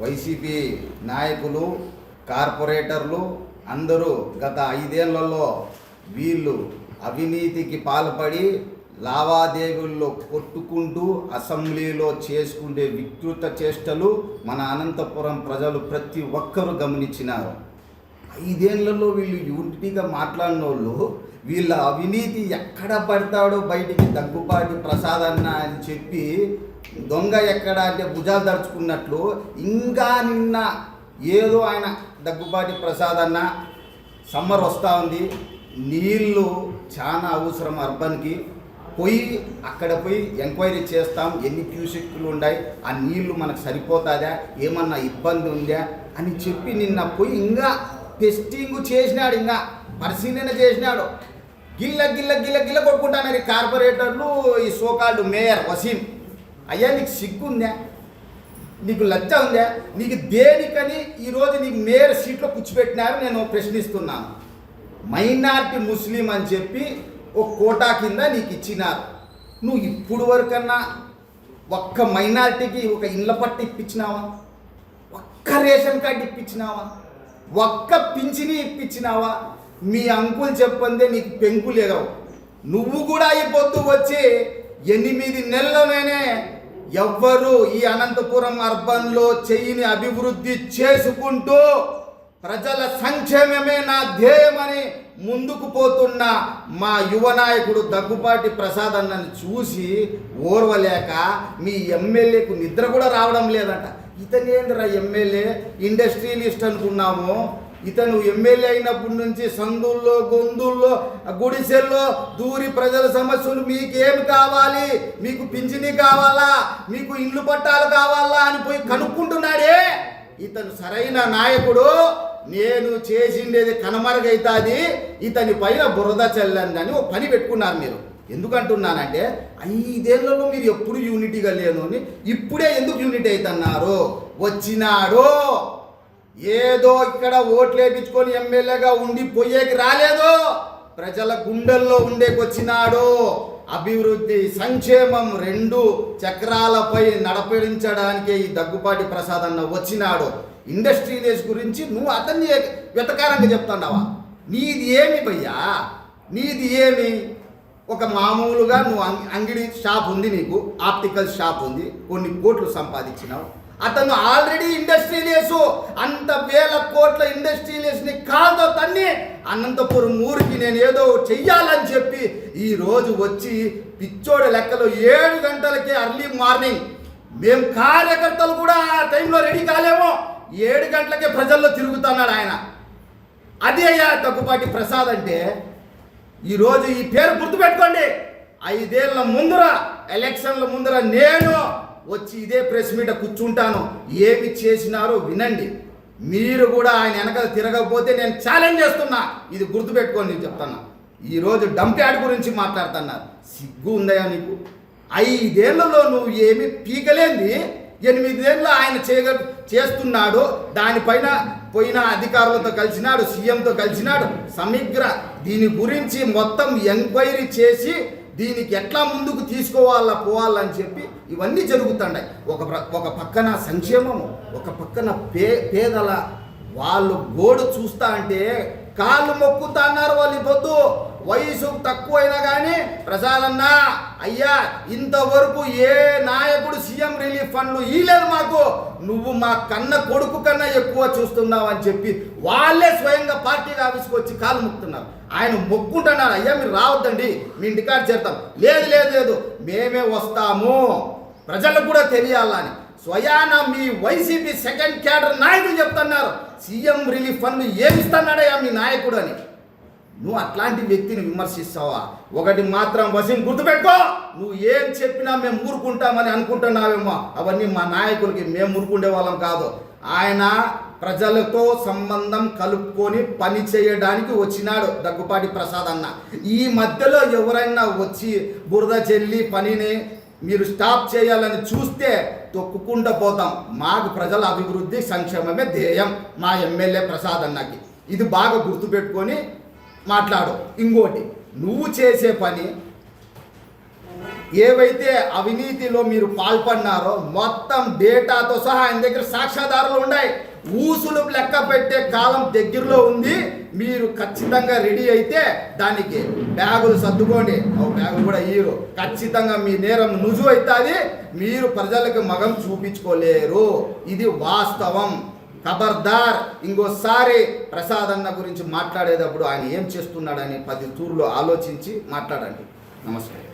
YCP నాయకులు కార్పొరేటర్లు అందరూ గత ఐదేళ్ళలో వీళ్ళు అవినీతికి పాల్పడి లావాదేవీల్లో కొట్టుకుంటూ అసెంబ్లీలో చేసుకునే వికృత చేష్టలు మన అనంతపురం ప్రజలు ప్రతి ఒక్కరూ గమనించినారు. ఐదేళ్ళలో వీళ్ళు యూనిటీగా మాట్లాడిన వాళ్ళు వీళ్ళ అవినీతి ఎక్కడ పడతాడో బయటికి దగ్గుపాటి ప్రసాద్ అన్న అని చెప్పి దొంగ ఎక్కడ అంటే భుజాలు దడుచుకున్నట్లు ఇంకా నిన్న ఏదో ఆయన దగ్గుబాటి ప్రసాద్ అన్న సమ్మర్ వస్తూ ఉంది. నీళ్ళు చాలా అవసరం అర్బన్కి. పోయి అక్కడ పోయి ఎంక్వైరీ చేస్తాం. ఎన్ని క్యూసెక్లు ఉన్నాయి ఆ నీళ్ళు మనకు సరిపోతుందా ఏమన్నా ఇబ్బంది ఉందా? అని చెప్పి నిన్న పోయి ఇంకా టెస్టింగ్ చేసినాడు ఇంకా. పరిశీలన చేసినాడు. గిల్ల గిల్ల గిల్ల గిల్ల కొట్టుకుంటున్నారు ఈ కార్పొరేటర్లు ఈ సోకాల్డ్ మేయర్ వసీం. అయ్యా నీకు సిగ్గుందా? నీకు లజ్జ ఉందా? నీకు దేనికని ఈరోజు నీకు మేయర్ సీట్లో కూర్చోబెట్టినారు నేను ప్రశ్నిస్తున్నాను. మైనార్టీ ముస్లిం అని చెప్పి ఒక కోటా కింద నీకు ఇచ్చినారు. నువ్వు ఇప్పుడు వరకన్నా ఒక్క మైనార్టీకి ఒక ఇళ్ళ పట్టు ఇప్పించినావా? ఒక్క రేషన్ కార్డు ఇప్పించినావా? ఒక్క పింఛని ఇప్పించినావా? మీ అంకుల్ చెప్పందే నీకు పెంకులేగవు నువ్వు కూడా ఈ పొద్దు వచ్చి ఎనిమిది నెలలనే ఎవ్వరు ఈ అనంతపురం అర్బన్లో చెయ్యిని అభివృద్ధి చేసుకుంటూ ప్రజల సంక్షేమమే నా ధ్యేయమని ముందుకు పోతున్న మా యువ నాయకుడు దగ్గుపాటి ప్రసాద్ అన్నని చూసి ఓర్వలేక మీ ఎమ్మెల్యేకు నిద్ర కూడా రావడం లేదంట. ఇతను ఎమ్మెల్యే? ఇండస్ట్రియలిస్ట్ అనుకున్నాము. ఇతను ఎమ్మెల్యే అయినప్పటి నుంచి సందుల్లో గొందుల్లో గుడిసెల్లో దూరి ప్రజల సమస్యలు మీకేమి కావాలి? మీకు పింఛని కావాలా? మీకు ఇండ్లు పట్టాలు కావాలా అని పోయి కనుక్కుంటున్నాడే? ఇతను సరైన నాయకుడు. నేను చేసిండేది కనమరుగైతాది. ఇతని పైన బురద చల్లండి అని ఒక పని పెట్టుకున్నారు మీరు. ఎందుకంటున్నానంటే ఐదేళ్ళలో మీరు ఎప్పుడు యూనిటీగా లేను అని ఇప్పుడే ఎందుకు యూనిటీ అవుతున్నారు వచ్చినాడు ఏదో ఇక్కడ ఓట్లు వేయించుకొని ఎమ్మెల్యేగా ఉండి పోయేకి రాలేదు? ప్రజల గుండెల్లో ఉండేకి వచ్చినాడు అభివృద్ధి సంక్షేమం రెండు చక్రాలపై నడపడించడానికే ఈ దగ్గుపాటి ప్రసాద్ అన్న వచ్చినాడు? ఇండస్ట్రియలిస్ట్ గురించి నువ్వు అతన్ని వెతకారంగా చెప్తున్నావా నీది ఏమి భయ్యా? నీది ఏమి? ఒక మామూలుగా నువ్వు అంగిడి అంగడి షాప్ ఉంది నీకు ఆప్టికల్ షాప్ ఉంది కొన్ని కోట్లు సంపాదించినావు. అతను ఆల్రెడీ ఇండస్ట్రియలియస్ అంత వేల కోట్ల ఇండస్ట్రియలియస్ని కాల్తో తన్ని అనంతపురం ఊరికి నేను ఏదో చెయ్యాలని చెప్పి ఈరోజు వచ్చి పిచ్చోడి లెక్కలో ఏడు గంటలకే అర్లీ మార్నింగ్ మేము కార్యకర్తలు కూడా ఆ టైంలో రెడీ కాలేమో. ఏడు గంటలకే ప్రజల్లో తిరుగుతున్నాడు ఆయన. అదే అయ్యా తగ్గుపాటి ప్రసాద్ అంటే ఈరోజు ఈ పేరు గుర్తుపెట్టుకోండి. ఐదేళ్ళ ముందర ఎలక్షన్ల ముందర నేను వచ్చి ఇదే ప్రెస్ మీట కూర్చుంటాను. ఏమి చేసినారో వినండి. మీరు కూడా ఆయన వెనకాల తిరగకపోతే నేను ఛాలెంజ్ చేస్తున్నా. ఇది గుర్తుపెట్టుకోండి నేను చెప్తాను ఈరోజు డంప్యాడ్ గురించి మాట్లాడుతున్నారు. సిగ్గు ఉందయా నీకు? ఐదేళ్ళలో నువ్వు ఏమి పీకలేంది? ఎనిమిదేళ్ళు ఆయన చేయగ చేస్తున్నాడు. దానిపైన పోయిన అధికారులతో కలిసినాడు సీఎంతో కలిసినాడు. సమగ్ర దీని గురించి మొత్తం ఎంక్వైరీ చేసి దీనికి ఎట్లా ముందుకు తీసుకోవాలా పోవాలని చెప్పి ఇవన్నీ జరుగుతున్నాయి ఒక ఒక పక్కన సంక్షేమము ఒక పక్కన పే పేదల వాళ్ళు గోడు చూస్తా అంటే కాళ్ళు మొక్కుతా అన్నారు వాళ్ళు పొద్దు. వయసు తక్కువైనా కానీ ప్రసాదన్నా అయ్యా ఇంతవరకు ఏ నాయకుడు సీఎం రిలీఫ్ ఫండ్లు ఇయ్యలేదు మాకు. నువ్వు మా కన్న కొడుకు కన్నా ఎక్కువ చూస్తున్నావు అని చెప్పి వాళ్ళే స్వయంగా పార్టీ ఆఫీస్కి వచ్చి కాలు మొక్కుతున్నారు. ఆయన మొక్కుంటున్నారు. అయ్యా మీరు రావద్దండి. మీ ఇంటికాడ చేద్దాం లేదు లేదు లేదు. మేమే వస్తాము. ప్రజలకు కూడా తెలియాలని. స్వయాన మీ వైసీపీ సెకండ్ క్యాడర్ నాయకులు చెప్తున్నారు. సీఎం రిలీఫ్ ఫండ్ ఏమిస్తున్నాడయ్యా మీ నాయకుడు అని. నువ్వు అట్లాంటి వ్యక్తిని విమర్శిస్తావా? ఒకటి మాత్రం వసీం గుర్తుపెట్టుకో. నువ్వు ఏం చెప్పినా మేము ఊరుకుంటామని అనుకుంటున్నావేమో అవన్నీ మా నాయకులకి మేము ఊరుకుండే వాళ్ళం కాదు. ఆయన ప్రజలతో సంబంధం కలుపుకొని పని చేయడానికి వచ్చినాడు దగ్గుపాటి ప్రసాద్ అన్న. ఈ మధ్యలో ఎవరైనా వచ్చి బురద చెల్లి పనిని మీరు స్టాప్ చేయాలని చూస్తే తొక్కుకుండా పోతాం. మాకు ప్రజల అభివృద్ధి సంక్షేమమే ధ్యేయం మా ఎమ్మెల్యే ప్రసాద్ అన్నకి. ఇది బాగా గుర్తుపెట్టుకొని మాట్లాడు. ఇంకోటి నువ్వు చేసే పని ఏవైతే అవినీతిలో మీరు పాల్పడినారో మొత్తం డేటాతో సహా ఆయన దగ్గర సాక్ష్యాధారాలు ఉన్నాయి. ఊసులు లెక్క పెట్టే కాలం దగ్గరలో ఉంది. మీరు ఖచ్చితంగా రెడీ అయితే దానికి బ్యాగులు సర్దుకోండి. ఓ బ్యాగులు కూడా ఇయ్యరు ఖచ్చితంగా మీ నేరం నుజు అవుతుంది మీరు ప్రజలకు మగం చూపించుకోలేరు. ఇది వాస్తవం. ఖబర్దార్ ఇంకోసారి ప్రసాద్ అన్న గురించి మాట్లాడేటప్పుడు ఆయన ఏం చేస్తున్నాడని పది తూర్లు ఆలోచించి మాట్లాడండి. నమస్కారం